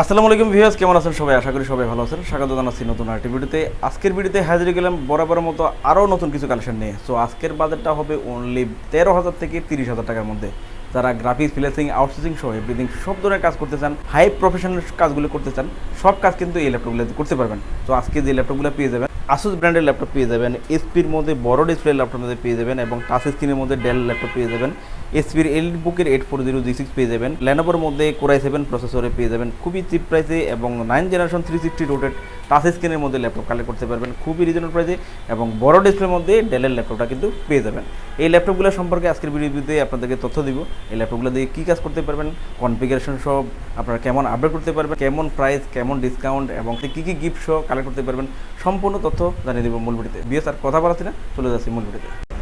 আসসালামু আলাইকুম ভিউয়ার্স, কেমন আছেন সবাই? আশা করি সবাই ভালো আছেন। স্বাগত জানাচ্ছি নতুন আরেকটি ভিডিওতে। আজকের ভিডিওতে হাজির গেলাম বরাবর মতো আরও নতুন কিছু কালেকশন নিয়ে। সো আজকের বাজেটটা হবে অনলি তেরো হাজার থেকে তিরিশ হাজার টাকার মধ্যে। যারা গ্রাফিক্স ফ্লেসিং আউটসোর্সিং সহ এভরিথিং সব ধরনের কাজ করতে চান হাই প্রফেশনাল কাজগুলো করতে চান, সব কাজ কিন্তু এই ল্যাপটপগুলো করতে পারবেন। তো আজকে যে ল্যাপটপগুলো পেয়ে যাবেন আসুস ব্র্যান্ডের ল্যাপটপ পেয়ে যাবেন এসপির মধ্যে, বড় ডিসপ্লে ল্যাপটপ মধ্যে পেয়ে যাবেন এবং টাচ স্ক্রিনের মধ্যে ডেল ল্যাপটপ পেয়ে যাবেন। এসপির এল বুকের eight four zero G six পেয়ে যাবেন। ল্যানোভার মধ্যে কোরাই সেভেন প্রসেসরে পেয়ে যাবেন। খুবই চিপ প্রাইসে এবং nine generation three sixty rotated touch স্ক্রিনের মধ্যে ল্যাপটপ কালেক্ট করতে পারবেন খুবই রিজনেবল প্রাইসে এবং বড় ডিসপ্লের মধ্যে ডেলের ল্যাপটপটা কিন্তু পেয়ে যাবেন। এই ল্যাপটপগুলো সম্পর্কে আজকের ভিডিওতে আপনাদেরকে তথ্য দিব। এই ল্যাপটপগুলো দিয়ে কী কাজ করতে পারবেন কনফিগারেশন সব আপনারা কেমন আপডেট করতে পারবেন, কেমন প্রাইস কেমন ডিসকাউন্ট এবং কী কী গিফট সহ কালেক্ট করতে পারবেন, সম্পূর্ণ তথ্য জানিয়ে দেবো মূল ভিডিওতে বিয়ে স্যার কথা বলাচ্ছি না, চলে যাচ্ছি মূল ভিডিওতে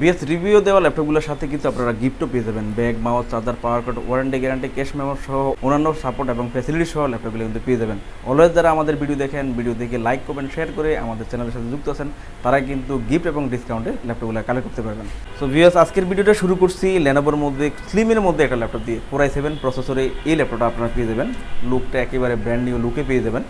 বিএস রিভিউ দেওয়া ল্যাপটপগুলোর সাথে কিন্তু আপনারা গিফটও পেয়ে যাবেন। Bag, mouse charger power card, warranty, guarantee, cash memo সহ অন্যান্য সাপোর্ট এবং ফ্যাসিলিটি সহ ল্যাপটপগুলো কিন্তু পেয়ে যাবেন। অলওয়েজ যারা আমাদের ভিডিও দেখেন, ভিডিও দেখে লাইক করবেন শেয়ার করে আমাদের চ্যানেলের সাথে যুক্ত আছেন, তারা কিন্তু গিফট এবং ডিসকাউন্টে ল্যাপটপগুলো কালেক্ট করতে পারবেন। সো ভিএস আজকের ভিডিওটা শুরু করছি ল্যানোভোর মধ্যে স্লিমের মধ্যে একটা ল্যাপটপ দিয়ে। কোরাই সেভেন প্রসেসরে এই ল্যাপটপটা আপনারা পেয়ে যাবেন। লুকটা একেবারে ব্র্যান্ড নিউ লুকে পেয়ে যাবেন।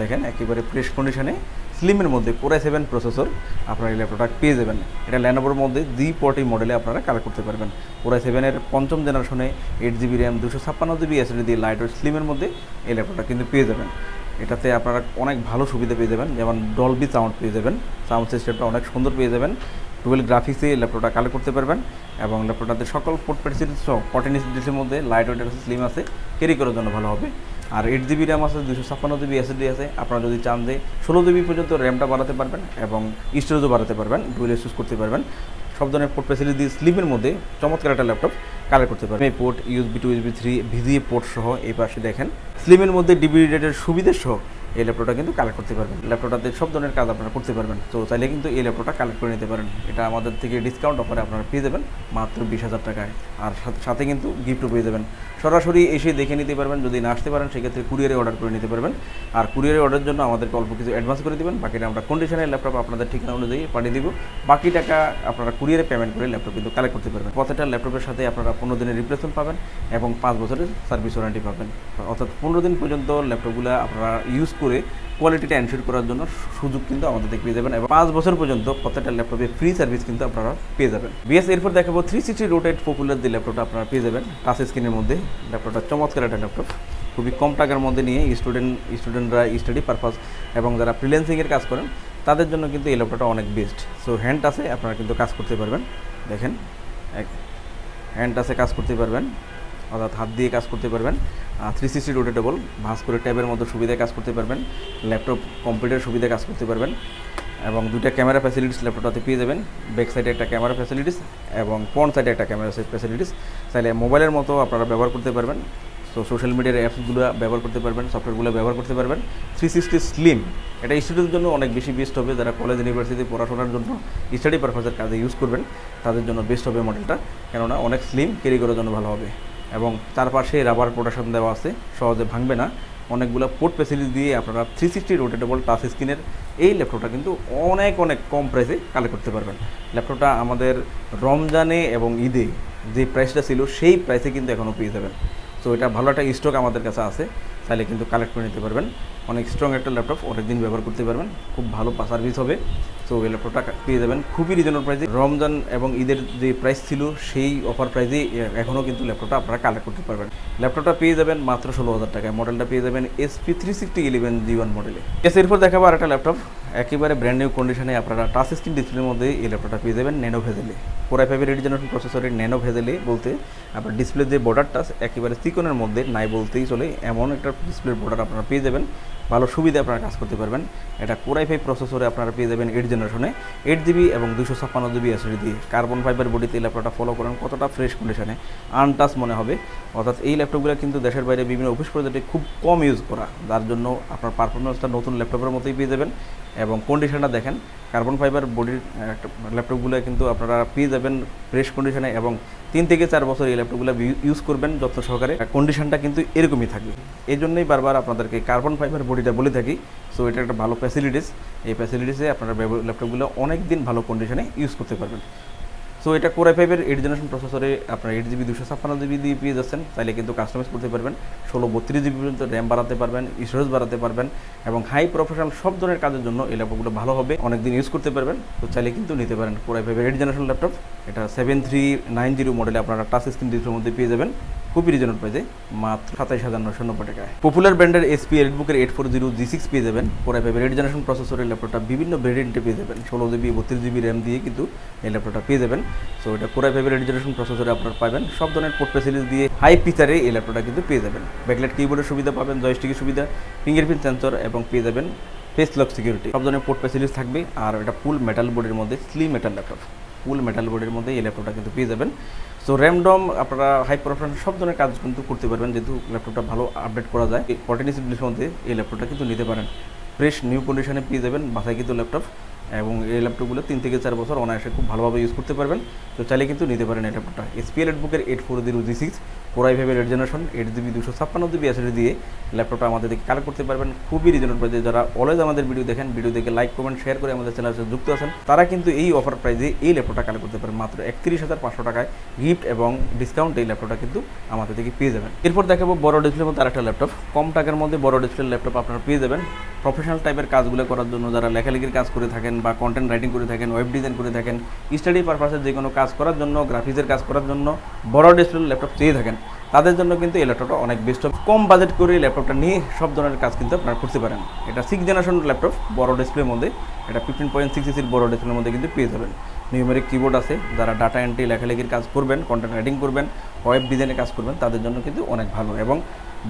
দেখেন, একেবারে ফ্রেশ কন্ডিশনে স্লিমের মধ্যে কোরাই সেভেন প্রসেসর আপনারা এই ল্যাপটপটা পেয়ে যাবেন। এটা ল্যানোভোর মধ্যে জি পটি মডেলে আপনারা কালেক্ট করতে পারবেন। কোরাই সেভেনের পঞ্চম জেনারেশনে এইট জিবি র্যাম দুশো ছাপ্পান্ন জিবি এসএসডি দিয়ে লাইট স্লিমের মধ্যে এই ল্যাপটপটা কিন্তু পেয়ে যাবেন। এটাতে আপনারা অনেক ভালো সুবিধা পেয়ে যাবেন, যেমন ডলবি সাউন্ড পেয়ে যাবেন সাউন্ড সিস্টেমটা অনেক সুন্দর পেয়ে যাবেন। টুয়েলভ গ্রাফিক্সে ল্যাপটপটা কালেক্ট করতে পারবেন এবং ল্যাপটপটাতে সকল পোর্ট ফর্টিন ডিসের মধ্যে লাইট ওয়েট আছে স্লিম আছে ক্যারি করার জন্য ভালো হবে। আর এইট জিবি র্যাম আছে দুশো ছাপ্পান্ন জিবি এসএসডি আছে। আপনারা যদি চান যে ষোলো জিবি পর্যন্ত র্যামটা বাড়াতে পারবেন এবং স্টোরেজও বাড়াতে পারবেন ডুয়েল ইউজ করতে পারবেন। সব ধরনের পোর্ট ফেসিলিটি স্লিপের মধ্যে চমৎকার একটা ল্যাপটপ কালেক্ট করতে পারবেন। এই port USB two USB three VGA port সহ এই পাশে দেখেন। স্লিমের মধ্যে ডিবিডি রেটের সুবিধা সহ এই ল্যাপটপটা কিন্তু কালেক্ট করতে পারবেন। ল্যাপটপটাতে সব ধরনের কাজ আপনারা করতে পারবেন। তো চাইলে কিন্তু এই ল্যাপটপটা কালেক্ট করে নিতে পারেন। এটা আমাদের থেকে ডিসকাউন্ট অফারে আপনারা পেয়ে যাবেন মাত্র বিশ হাজার টাকায়। আর সাথে- কিন্তু গিফটও পেয়ে যাবেন। সরাসরি এসে দেখে নিতে পারবেন। যদি না আসতে পারেন, সেক্ষেত্রে কুরিয়ারে অর্ডার করে নিতে পারবেন। আর কুরিয়ারে অর্ডারের জন্য আমাদেরকে অল্প কিছু অ্যাডভান্স করে দেবেন। বাকিটা আমরা কন্ডিশনের ল্যাপটপ আপনাদের ঠিকানা অনুযায়ী পাঠিয়ে দিব। বাকি টাকা আপনারা কুরিয়ারে পেমেন্ট করে ল্যাপটপ কিন্তু কালেক্ট করতে পারবেন। প্রত্যেকটা ল্যাপটপের সাথে আপনারা পনেরো দিনের রিপ্লেসমেন্ট পাবেন এবং পাঁচ বছরের সার্ভিস ওয়ারেন্টি পাবেন। অর্থাৎ পনেরো দিন পর্যন্ত ল্যাপটপগুলো আপনারা ইউজ করে কোয়ালিটিটা এনশিওর করার জন্য সুযোগ কিন্তু আমাদের পেয়ে যাবেন এবং পাঁচ বছর পর্যন্ত প্রত্যেকটা ল্যাপটপে ফ্রি সার্ভিস কিন্তু আপনারা পেয়ে যাবেন। বিএস এরপর দেখাবো থ্রি সিক্সটি রোটেড পপুলার যে ল্যাপটপটা আপনারা পেয়ে যাবেন টাচ স্ক্রিনের মধ্যে। ল্যাপটপটা চমৎকার একটা ল্যাপটপ খুবই কম টাকার মধ্যে নিয়ে স্টুডেন্ট স্টুডেন্টরা স্টাডি পারপাস এবং যারা ফ্রিল্যান্সিংয়ের কাজ করেন, তাদের জন্য কিন্তু এই ল্যাপটপটা অনেক বেস্ট সো হ্যান্ড আছে আপনারা কিন্তু কাজ করতে পারবেন। দেখেন, এক হ্যান্ড আছে কাজ করতে পারবেন। অর্থাৎ হাত দিয়ে কাজ করতে পারবেন। থ্রি সিক্সটি রোটেটেবল ভাঁজ করে ট্যাবের মতো সুবিধায় কাজ করতে পারবেন। ল্যাপটপ কম্পিউটার সুবিধায় কাজ করতে পারবেন। এবং দুইটা ক্যামেরা ফ্যাসিলিটিস ল্যাপটপটাতে পেয়ে যাবেন। ব্যাক সাইডে একটা ক্যামেরা ফ্যাসিলিটিস এবং ফ্রন্ট সাইডে একটা ক্যামেরা ফ্যাসিলিটিস চাইলে মোবাইলের মতো আপনারা ব্যবহার করতে পারবেন। সো সোশ্যাল মিডিয়ার অ্যাপসগুলো ব্যবহার করতে পারবেন সফটওয়্যারগুলো ব্যবহার করতে পারবেন। থ্রি সিক্সটি স্লিম এটা স্টুডেন্টের জন্য অনেক বেশি বেস্ট হবে। যারা কলেজ ইউনিভার্সিটি পড়াশোনার জন্য স্টাডি পারপাসের কাজে ইউজ করবেন, তাদের জন্য বেস্ট হবে মডেলটা কেননা অনেক স্লিম ক্যারি করার জন্য ভালো হবে। এবং চারপাশে রাবার প্রোটেকশন দেওয়া আছে। সহজে ভাঙবে না। অনেকগুলো পোর্ট ফেসিলিটি দিয়ে আপনারা থ্রি সিক্সটি রোটেটেবল টাচ স্ক্রিনের এই ল্যাপটপটা কিন্তু অনেক অনেক কম প্রাইসে কালেক্ট করতে পারবেন। ল্যাপটপটা আমাদের রমজানে এবং ঈদে যে প্রাইসটা ছিল, সেই প্রাইসে কিন্তু এখনও পেয়ে যাবেন। সো এটা ভালো একটা স্টক আমাদের কাছে আছে। তাহলে কিন্তু কালেক্ট করে নিতে পারবেন। অনেক স্ট্রং একটা ল্যাপটপ অনেক দিন ব্যবহার করতে পারবেন, খুব ভালো সার্ভিস হবে। তো এই ল্যাপটপটা পেয়ে যাবেন খুবই রিজনেবল প্রাইসে রমজান এবং ঈদের যে প্রাইস ছিল, সেই অফার প্রাইসেই এখনও কিন্তু ল্যাপটপটা আপনারা কালেক্ট করতে পারবেন। ল্যাপটপটা পেয়ে যাবেন মাত্র ষোলো হাজার টাকায়। মডেলটা পেয়ে যাবেন HP three sixty eleven G one মডেলে এস এরপর দেখাবো আর একটা ল্যাপটপ একেবারে ব্র্যান্ড নিউ কন্ডিশনে আপনারা টাচ স্ক্রিন ডিসপ্লের মধ্যে এই ল্যাপটপটা পেয়ে যাবেন ন্যানো ভেজেলে কোরাই ফাইভের এইট জেনারেশন প্রসেসরের ন্যানো ভেজেলে বলতে আপনার ডিসপ্লে যে বর্ডারটা একেবারে চিকনের মধ্যে নাই বলতেই চলে, এমন একটা ডিসপ্লের বর্ডার আপনারা পেয়ে যাবেন। ভালো সুবিধা আপনারা কাজ করতে পারবেন। এটা কোরাই ফাইভ প্রসেসরে আপনারা পেয়ে যাবেন এইট জেনারেশনে এইট জিবি এবং দুশো ছাপ্পান্ন জিবি এসএসডি দিয়ে। কার্বন ফাইবার বডিতে এই ল্যাপটপটা ফলো করেন, কতটা ফ্রেশ কন্ডিশনে আনটাচ মনে হবে। অর্থাৎ এই ল্যাপটপগুলো কিন্তু দেশের বাইরে বিভিন্ন অফিস প্রজেক্টে খুব কম ইউজ করা। যার জন্য আপনার পারফরমেন্সটা নতুন ল্যাপটপের মতোই পেয়ে যাবেন। এবং কন্ডিশনটা দেখেন কার্বন ফাইবার বডির ল্যাপটপগুলো কিন্তু আপনারা পেয়ে যাবেন ফ্রেশ কন্ডিশনে এবং তিন থেকে চার বছর এই ল্যাপটপগুলো ইউজ করবেন যত্ন সহকারে। কন্ডিশনটা কিন্তু এরকমই থাকবে। এই জন্যই বারবার আপনাদেরকে কার্বন ফাইবার বডিটা বলে থাকি। সো এটা একটা ভালো ফ্যাসিলিটিস এই ফ্যাসিলিটিসে আপনারা ল্যাপটপগুলো অনেক দিন ভালো কন্ডিশনে ইউজ করতে পারবেন। সো এটা কোরাই ফাইভের এইট জেনারেশন প্রসেসরে আপনার এইট জিবি দুশো ছাপ্পান্ন জিবি দিয়ে পেয়ে যাচ্ছেন। তাইলে কিন্তু কাস্টমাইজ করতে পারবেন। ষোলো বত্রিশ জিবি পর্যন্ত র্যাম বাড়াতে পারবেন স্টোরেজ বাড়াতে পারবেন এবং হাই প্রফেশনাল সব ধরনের কাজের জন্য এই ল্যাপটপগুলো ভালো হবে। অনেকদিন ইউজ করতে পারবেন। তো চাইলে কিন্তু নিতে পারেন কোরাই ফাইভের এইট জেনারেশন ল্যাপটপ এটা সেভেন থ্রি নাইন জিরো মডেলে আপনারা টাচ স্ক্রিন ডিসপ্লের মধ্যে পেয়ে যাবেন। খুবই রিজনেবল প্রাইসে মাত্র সাতাইশ হাজার নশো নব্বই টাকায়। পপুলার ব্র্যান্ডের HP এলিটবুকের eight four zero G six পেয়ে যাবেন। পরে ফাইভের এইট জেনারেশন প্রসেসরের ল্যাপটপটা বিভিন্ন ভেরিয়েন্টে পেয়ে যাবেন। ষোলো জিবি বত্রিশ জিবি র্যাম দিয়ে কিন্তু এই ল্যাপটপটা পেয়ে যাবেন। সো এটা কোরাই ফাইভের এইট জেনারেশন প্রসেসরে আপনারা পাবেন। সব ধরনের পোর্ট ফেসিলিটি দিয়ে হাই ফিচারে এই ল্যাপটপটা কিন্তু পেয়ে যাবেন। ব্যাকলাইট কিবোর্ডের সুবিধা পাবেন জয়স্টিকের সুবিধা ফিঙ্গারপ্রিন্ট সেন্সর এবং পেয়ে যাবেন ফেস লক সিকিউরিটি সব ধরনের পোর্ট ফেসিলিটি থাকবে। আর এটা ফুল মেটাল বোর্ডের মধ্যে slim metal laptop full metal বোর্ডের মধ্যে এই ল্যাপটপটা কিন্তু পেয়ে যাবেন। সো র্যামডম আপনারা হাই পারফরমেন্স সব ধরনের কাজ কিন্তু করতে পারবেন, যেহেতু ল্যাপটপটা ভালো আপডেট করা যায়। ফর্টিন মধ্যে এই ল্যাপটপটা কিন্তু নিতে পারেন। ফ্রেশ নিউ কন্ডিশনে পেয়ে যাবেন বাসায় কিন্তু ল্যাপটপ। এবং এই ল্যাপটপগুলো তিন থেকে চার বছর অনায়াসে খুব ভালোভাবে ইউজ করতে পারবেন। তো চাইলে কিন্তু নিতে পারেন এই ল্যাপটপটা এসপিএল বুকের eight four zero G six core i ফাইভের এইট জেনারেশন এইট জিবি দুশো ছাপ্পান্ন জিবি এসএসডি দিয়ে ল্যাপটপটা আমাদের দিকে কালেক্ট করতে পারবেন। খুবই রিজনেবল প্রাইসে যারা অলওয়েজ আমাদের ভিডিও দেখেন ভিডিও দেখে লাইক কমেন্ট শেয়ার করে আমাদের চ্যানেলের সাথে যুক্ত আছেন, তারা কিন্তু এই অফার প্রাইজে এই ল্যাপটপটা কালেক্ট করতে পারেন। মাত্র একত্রিশ হাজার পাঁচশো টাকায় গিফট এবং ডিসকাউন্ট এই ল্যাপটপটা কিন্তু আমাদের থেকে পেয়ে যাবেন। এরপর দেখাবো বড় ডিসপ্লের মধ্যে আরেকটা ল্যাপটপ কম টাকার মধ্যে বড় ডিসপ্লের ল্যাপটপ আপনারা পেয়ে যাবেন। প্রফেশনাল টাইপের কাজগুলো করার জন্য যারা লেখালেখির কাজ করে থাকেন বা কন্টেন্ট রাইটিং করে থাকেন ওয়েব ডিজাইন করে থাকেন স্টাডি পারপাসে যে কোনো কাজ করার জন্য গ্রাফিক্সের কাজ করার জন্য, বড় ডিসপ্লে ল্যাপটপ চেয়ে থাকেন। তাদের জন্য কিন্তু এই ল্যাপটপটা অনেক বেস্ট কম বাজেট করে ল্যাপটপটা নিয়ে সব ধরনের কাজ কিন্তু আপনারা করতে পারেন। এটা সিক্স জেনারেশন ল্যাপটপ বড় ডিসপ্লের মধ্যে। এটা ফিফটিন পয়েন্ট সিক্স সির বড় ডিসপ্লের মধ্যে কিন্তু পেয়ে যাবেন। নিউমেরিক কিবোর্ড আছে, যারা ডাটা এন্ট্রি লেখালেখির কাজ করবেন কন্টেন্ট রাইটিং করবেন ওয়েব ডিজাইনের কাজ করবেন, তাদের জন্য কিন্তু অনেক ভালো। এবং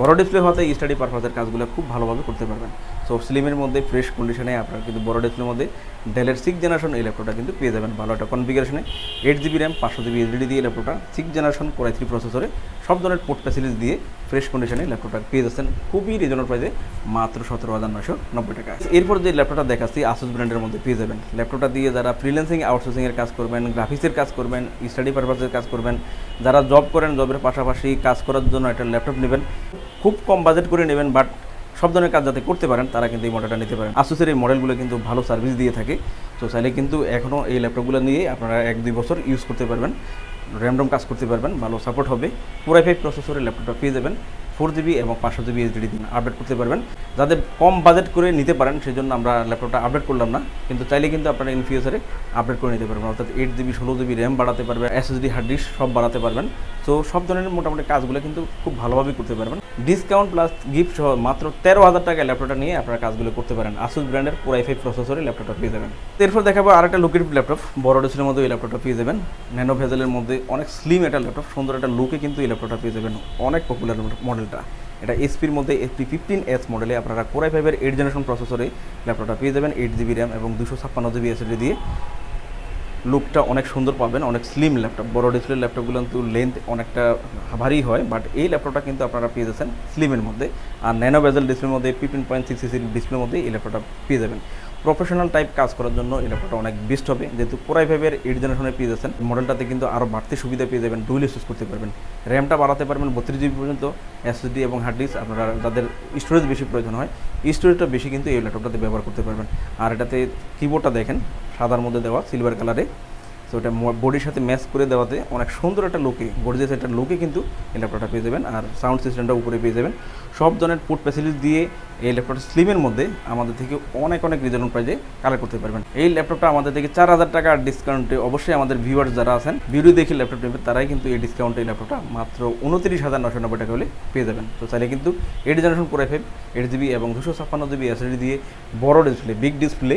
বড় ডিসপ্লে হওয়াতে স্টাডি পারপাসের কাজগুলো খুব ভালোভাবে করতে পারবেন। সো স্লিমের মধ্যে ফ্রেশ কন্ডিশনে আপনারা কিন্তু বড় ডিসপ্লের মধ্যে ডেলের সিক্স জেনারেশন এই ল্যাপটপটা কিন্তু পেয়ে যাবেন ভালো একটা কনফিগারেশনে এইট জিবি র্যাম পাঁচশো জিবি এসডিডি দিয়ে ল্যাপটপটা six generation core i three প্রসেসরে সব ধরনের পোর্ট ফ্যাসিলিটি দিয়ে ফ্রেশ কন্ডিশনে ল্যাপটপটা পেয়ে যাচ্ছেন। খুবই রিজনেবল প্রাইসে মাত্র সতেরো হাজার নশো নব্বই টাকা এরপর যে ল্যাপটপটা দেখাচ্ছি আসুস ব্র্যান্ডের মধ্যে পেয়ে যাবেন। ল্যাপটপটা দিয়ে যারা ফ্রিল্যান্সিং আউটসোর্সিংয়ের কাজ করবেন গ্রাফিক্সের কাজ করবেন স্টাডি পারপাসের কাজ করবেন, যারা জব করেন জবের পাশাপাশি কাজ করার জন্য একটা ল্যাপটপ নেবেন, খুব কম বাজেট করে নেবেন বাট সব ধরনের কাজ যাতে করতে পারেন, তারা কিন্তু এই মডেলটা নিতে পারেন। আসুসের এই মডেলগুলো কিন্তু ভালো সার্ভিস দিয়ে থাকে। তো চাইলে কিন্তু এখনও এই ল্যাপটপগুলো নিয়ে আপনারা এক দুই বছর ইউজ করতে পারবেন। র্যামডম কাজ করতে পারবেন, ভালো সাপোর্ট হবে। পুরাই ফাইভ প্রসেসরের ল্যাপটপটা পেয়ে যাবেন। ফোর জিবি এবং পাঁচশো জিবি এসডিডি দিন আপডেট করতে পারবেন। যাদের কম বাজেট করে নিতে পারেন সেই জন্য আমরা ল্যাপটপটা আপডেট করলাম না। কিন্তু চাইলে কিন্তু আপনারা ইন ফিউচারে আপডেট করে নিতে পারবেন। অর্থাৎ এইট জিবি ষোলো জিবি র্যাম বাড়াতে পারবেন এসএসডি হার্ড ডিস্ক সব বাড়াতে পারবেন। তো সব ধরনের মোটামুটি কাজগুলো কিন্তু খুব ভালোভাবে করতে পারবেন। ডিসকাউন্ট প্লাস গিফট সহ মাত্র তেরো হাজার টাকায় ল্যাপটপটা নিয়ে আপনারা কাজগুলো করতে পারেন। আসুস ব্র্যান্ডের পুরাই ফাইভ প্রসেসরে ল্যাপটপটা পেয়ে যাবেন। এরপর দেখাবো আর একটা লুকের ল্যাপটপ বড় ডিসের মধ্যে এই ল্যাপটপটা পেয়ে যাবেন। ন্যানো ভেজেলের মধ্যে অনেক স্লিম একটা ল্যাপটপ সুন্দর একটা লুকে কিন্তু এই ল্যাপটপটা পেয়ে যাবেন। অনেক পপুলার মডেলটা এটা এসপির মধ্যে এসপি ফিফটিন এস মডেলে আপনারা কোরাই ফাইভের এইট জেনারেশন প্রসেসরে ল্যাপটপটা পেয়ে যাবেন এইট জিবি র্যাম এবং দুশো ছাপ্পান্ন জিবি এসএসডি দিয়ে। লুকটা অনেক সুন্দর পাবেন, অনেক স্লিম ল্যাপটপ বড় ডিসপ্লে ল্যাপটপগুলো কিন্তু লেন্থ অনেকটা ভারী হয় বাট এই ল্যাপটপটা কিন্তু আপনারা পেয়ে যাচ্ছেন স্লিমের মধ্যে। আর ন্যানো বেজাল ডিসপ্লের মধ্যে ফিফটিন পয়েন্ট সিক্স ডিসপ্লের মধ্যে এই ল্যাপটপটা পেয়ে যাবেন। প্রফেশনাল টাইপ কাজ করার জন্য এই ল্যাপটপটা অনেক বেস্ট হবে। যেহেতু ফাইভের এইট জেনারেশনে পেয়ে যাচ্ছেন মডেলটাতে কিন্তু আরও বাড়তি সুবিধা পেয়ে যাবেন ডুইল ইউজ করতে পারবেন। র্যামটা বাড়াতে পারবেন বত্রিশ জিবি পর্যন্ত এসএসডি এবং হার্ড ডিস্ক আপনারা, যাদের স্টোরেজ বেশি প্রয়োজন হয় স্টোরেজটা বেশি কিন্তু এই ল্যাপটপটাতে ব্যবহার করতে পারবেন। আর এটাতে কিবোর্ডটা দেখেন, সাদার মধ্যে দেওয়া সিলভার কালারে সো এটা বডির সাথে ম্যাচ করে দেওয়াতে অনেক সুন্দর একটা লুকে গর্জিয়াস একটা লুকে কিন্তু এই ল্যাপটপটা পেয়ে যাবেন আর সাউন্ড সিস্টেমটা উপরে পেয়ে যাবেন। সব ধরনের পুট ফ্যাসিলিটি দিয়ে এই ল্যাপটপটা স্লিমের মধ্যে আমাদের থেকে অনেক অনেক রিজনেবল প্রাইজে কালেক্ট করতে পারবেন। এই ল্যাপটপটা আমাদের থেকে চার হাজার টাকার ডিসকাউন্টে অবশ্যই আমাদের ভিউয়ার্স যারা আছেন ভিডিও দেখে ল্যাপটপ নেবেন তারাই কিন্তু এই ডিসকাউন্টে এই ল্যাপটপটা মাত্র উনত্রিশ হাজার নশো নব্বই টাকা হলে পেয়ে যাবেন। তো চাইলে কিন্তু এইট জেনারেশন করে ফাইভ এইট জিবি এবং দুশো ছাপ্পান্ন জিবি এসএসডি দিয়ে বড় display big display